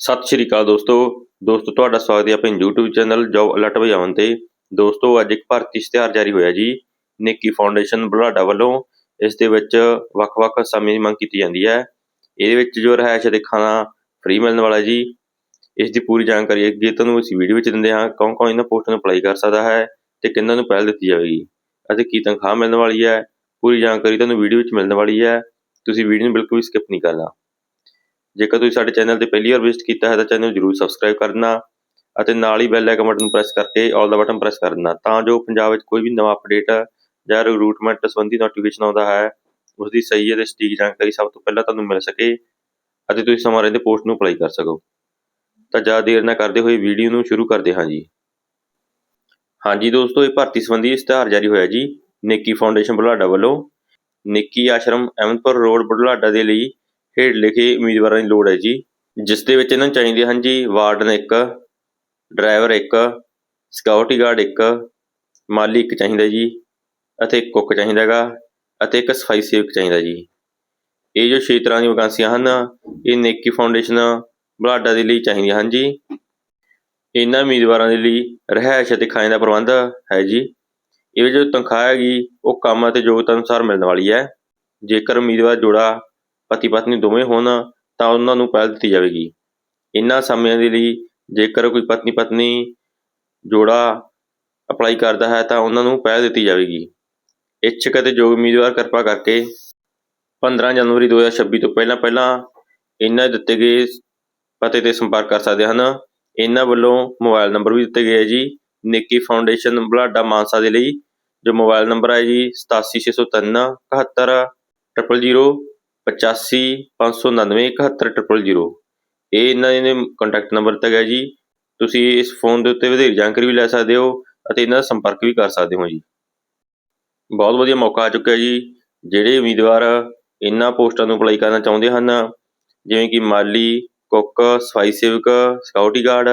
ਸਤਿ ਸ਼੍ਰੀ ਅਕਾਲ ਦੋਸਤੋ। ਦੋਸਤੋ, ਤੁਹਾਡਾ ਸਵਾਗਤ ਹੈ ਆਪਣੇ YouTube ਚੈਨਲ ਜੋ ਅਲਰਟ ਭਜਾਵਨ ਤੇ। ਦੋਸਤੋ, ਅੱਜ ਇੱਕ ਭਾਰਤੀ ਇਸ਼ਤਿਹਾਰ ਜਾਰੀ ਹੋਇਆ ਜੀ, ਨੇਕੀ ਫਾਊਂਡੇਸ਼ਨ ਬੁਲਾਡਾ ਵੱਲੋਂ। ਇਸ ਦੇ ਵਿੱਚ ਵੱਖ-ਵੱਖ ਸਮੇਂ ਦੀ ਮੰਗ ਕੀਤੀ ਜਾਂਦੀ ਹੈ। ਇਹਦੇ ਵਿੱਚ ਜੋ ਰਹਿائش ਦੇਖਾਂ ਦਾ ਫ੍ਰੀ ਮਿਲਣ ਵਾਲਾ ਜੀ, ਇਸ ਦੀ ਪੂਰੀ ਜਾਣਕਾਰੀ ਅੱਗੇ ਤੁਹਾਨੂੰ ਅਸੀਂ ਵੀਡੀਓ ਵਿੱਚ ਦਿੰਦੇ ਹਾਂ। ਕੌਣ-ਕੌਣ ਇਹਨਾਂ ਪੋਸਟਾਂ ਨੂੰ ਅਪਲਾਈ ਕਰ ਸਕਦਾ ਹੈ ਤੇ ਕਿੰਨਾਂ ਨੂੰ ਪਹਿਲ ਦਿੱਤੀ ਜਾਵੇਗੀ ਅਤੇ ਕੀ ਤਨਖਾਹ ਮਿਲਣ ਵਾਲੀ ਹੈ, ਪੂਰੀ ਜਾਣਕਾਰੀ ਤੁਹਾਨੂੰ ਵੀਡੀਓ ਵਿੱਚ ਮਿਲਣ ਵਾਲੀ ਹੈ। ਤੁਸੀਂ ਵੀਡੀਓ ਨੂੰ ਬਿਲਕੁਲ ਵੀ ਸਕਿਪ ਨਹੀਂ ਕਰਨਾ। ਜੇਕਰ ਤੁਸੀਂ ਸਾਡੇ ਚੈਨਲ ਤੇ ਪਹਿਲੀ ਵਾਰ ਵਿਜ਼ਿਟ ਕੀਤਾ ਹੈ ਤਾਂ ਚੈਨਲ ਨੂੰ ਜਰੂਰ ਸਬਸਕ੍ਰਾਈਬ ਕਰਨਾ ਅਤੇ ਨਾਲ ਹੀ ਬੈਲ ਆਈਕਨ ਬਟਨ ਨੂੰ ਪ੍ਰੈਸ ਕਰਕੇ ਆਲ ਦਾ ਬਟਨ ਪ੍ਰੈਸ ਕਰ ਦੇਣਾ ਤਾਂ ਜੋ ਪੰਜਾਬ ਵਿੱਚ ਕੋਈ ਵੀ ਨਵਾਂ ਅਪਡੇਟ ਜਾਂ ਰਿਕਰੂਟਮੈਂਟ ਸੰਬੰਧੀ ਨੋਟੀਫਿਕੇਸ਼ਨ ਆਉਂਦਾ ਹੈ ਉਸ ਦੀ ਸਹੀ ਅਤੇ ਸਟੀਕ ਜਾਣਕਾਰੀ ਸਭ ਤੋਂ ਪਹਿਲਾਂ ਤੁਹਾਨੂੰ ਮਿਲ ਸਕੇ ਅਤੇ ਤੁਸੀਂ ਸਮਾਂ ਰਹਿੰਦੇ ਪੋਸਟ ਨੂੰ ਅਪਲਾਈ ਕਰ ਸਕੋ। ਤਾਂ ਜ਼ਿਆਦਾ ਦੇਰ ਨਾ ਕਰਦੇ ਹੋਏ ਵੀਡੀਓ ਨੂੰ ਸ਼ੁਰੂ ਕਰਦੇ ਹਾਂ ਜੀ। ਹਾਂਜੀ ਦੋਸਤੋ, ਇਹ ਭਰਤੀ ਸੰਬੰਧੀ ਇਸ਼ਤਿਹਾਰ ਜਾਰੀ ਹੋਇਆ ਜੀ। ਨੇਕੀ ਫਾਊਂਡੇਸ਼ਨ ਬੁਢਲਾਡਾ ਵੱਲੋਂ ਨੇਕੀ ਆਸ਼ਰਮ ਅਹਿਮਦਪੁਰ ਰੋਡ ਬੁਢਲਾਡਾ ਦੇ ਲਈ ਹੇਠ ਲਿਖੇ ਉਮੀਦਵਾਰਾਂ ਦੀ ਲੋੜ ਹੈ ਜੀ। ਜਿਸ ਦੇ ਵਿੱਚ ਇਹਨਾਂ ਨੂੰ ਚਾਹੀਦੇ ਹਨ ਜੀ, ਵਾਰਡਨ ਇੱਕ, ਡਰਾਈਵਰ ਇੱਕ ਸਿਕਿਉਰਿਟੀ ਗਾਰਡ ਇੱਕ, ਮਾਲੀ ਇੱਕ ਚਾਹੀਦਾ ਜੀ, ਅਤੇ ਇੱਕ ਕੁੱਕ ਚਾਹੀਦਾ ਹੈਗਾ, ਅਤੇ ਇੱਕ ਸਫ਼ਾਈ ਸੇਵਕ ਚਾਹੀਦਾ ਜੀ। ਇਹ ਜੋ ਛੇ ਤਰ੍ਹਾਂ ਦੀਆਂ ਵੈਕੈਂਸੀਆਂ ਹਨ, ਇਹ ਨੇਕੀ ਫਾਊਂਡੇਸ਼ਨ ਬਲਾਡਾ ਦੇ ਲਈ ਚਾਹੀਦੀਆਂ ਹਨ ਜੀ। ਇਹਨਾਂ ਉਮੀਦਵਾਰਾਂ ਦੇ ਲਈ ਰਹਿائش ਅਤੇ ਖਾਣ ਦਾ ਪ੍ਰਬੰਧ ਹੈ ਜੀ। ਇਹ ਜੋ ਤਨਖਾਹ ਹੈਗੀ, ਉਹ ਕੰਮ ਅਤੇ ਯੋਗਤਾ ਅਨੁਸਾਰ ਮਿਲਣ ਵਾਲੀ ਹੈ। ਜੇਕਰ ਉਮੀਦਵਾਰ ਜੋੜਾ ਪਤੀ ਪਤਨੀ ਦੋਵੇਂ ਹੋਣ ਤਾਂ ਉਹਨਾਂ ਨੂੰ ਪਹਿਲ ਦਿੱਤੀ ਜਾਵੇਗੀ। ਇਹਨਾਂ ਸਮਿਆਂ ਦੇ ਲਈ ਜੇਕਰ ਕੋਈ ਪਤਨੀ ਪਤਨੀ ਜੋੜਾ ਅਪਲਾਈ ਕਰਦਾ ਹੈ ਤਾਂ ਉਹਨਾਂ ਨੂੰ ਪਹਿਲ ਦਿੱਤੀ ਜਾਵੇਗੀ। ਇੱਛਕ ਅਤੇ ਯੋਗ ਉਮੀਦਵਾਰ ਕਿਰਪਾ ਕਰਕੇ 15 ਜਨਵਰੀ 2026 ਤੋਂ ਪਹਿਲਾਂ ਪਹਿਲਾਂ ਇਹਨਾਂ ਦਿੱਤੇ ਗਏ ਪਤੇ ਤੇ ਸੰਪਰਕ ਕਰ ਸਕਦੇ ਹਨ। ਇਹਨਾਂ ਵੱਲੋਂ ਮੋਬਾਈਲ ਨੰਬਰ ਵੀ ਦਿੱਤੇ ਗਏ ਹੈ ਜੀ। ਨਿੱਕੀ ਫਾਊਂਡੇਸ਼ਨ ਬੁਢਲਾਡਾ ਮਾਨਸਾ ਦੇ ਲਈ ਜੋ ਮੋਬਾਈਲ ਨੰਬਰ ਹੈ ਜੀ 87603 71 000 85 599 71 000 ਇਹ ਇਹਨਾਂ ਦੇ ਕੰਟੈਕਟ ਨੰਬਰ ਦਿੱਤਾ ਗਿਆ ਜੀ। ਤੁਸੀਂ ਇਸ ਫੋਨ ਦੇ ਉੱਤੇ ਵਧੇਰੇ ਜਾਣਕਾਰੀ ਵੀ ਲੈ ਸਕਦੇ ਹੋ ਅਤੇ ਇਹਨਾਂ ਦਾ ਸੰਪਰਕ ਵੀ ਕਰ ਸਕਦੇ ਹੋ ਜੀ। ਬਹੁਤ ਵਧੀਆ ਮੌਕਾ ਆ ਚੁੱਕਿਆ ਜੀ। ਜਿਹੜੇ ਉਮੀਦਵਾਰ ਇਹਨਾਂ ਪੋਸਟਾਂ ਨੂੰ ਅਪਲਾਈ ਕਰਨਾ ਚਾਹੁੰਦੇ ਹਨ, ਜਿਵੇਂ ਕਿ ਮਾਲੀ, ਕੁੱਕ, ਸਫ਼ਾਈ ਸੇਵਕ ਸਿਕਿਉਰਿਟੀ ਗਾਰਡ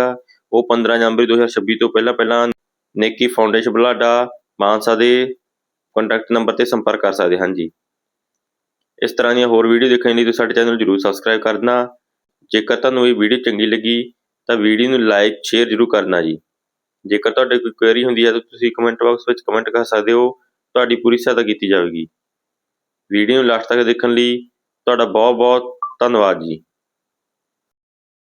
ਉਹ 15 ਜਨਵਰੀ 2026 ਤੋਂ ਪਹਿਲਾਂ ਪਹਿਲਾਂ ਨੇਕੀ ਫਾਊਂਡੇਸ਼ਨ ਬੁਢਲਾਡਾ ਮਾਨਸਾ ਦੇ ਕੰਟੈਕਟ ਨੰਬਰ ਤੇ ਸੰਪਰਕ ਕਰ ਸਕਦੇ ਹਨ ਜੀ। ਇਸ ਤਰ੍ਹਾਂ ਦੀਆਂ ਹੋਰ ਵੀਡੀਓ ਦੇਖਣ ਲਈ ਤੁਸੀਂ ਸਾਡੇ ਚੈਨਲ ਨੂੰ ਜਰੂਰ ਸਬਸਕ੍ਰਾਈਬ ਕਰਨਾ। ਜੇਕਰ ਤੁਹਾਨੂੰ ਇਹ ਵੀਡੀਓ ਚੰਗੀ ਲੱਗੀ, ਤਾਂ ਵੀਡੀਓ ਨੂੰ ਲਾਈਕ ਸ਼ੇਅਰ ਜਰੂਰ ਕਰਨਾ ਜੀ। ਜੇਕਰ ਤੁਹਾਡੇ ਕੋਈ ਕੁਐਰੀ ਹੁੰਦੀ ਹੈ ਤਾਂ ਤੁਸੀਂ ਕਮੈਂਟ ਬਾਕਸ ਵਿੱਚ ਕਮੈਂਟ ਕਰ ਸਕਦੇ ਹੋ। ਤੁਹਾਡੀ ਪੂਰੀ ਸਹਾਇਤਾ ਕੀਤੀ ਜਾਵੇਗੀ। ਵੀਡੀਓ ਨੂੰ ਲਾਸਟ ਤੱਕ ਦੇਖਣ ਲਈ ਤੁਹਾਡਾ ਬਹੁਤ ਬਹੁਤ ਧੰਨਵਾਦ ਜੀ।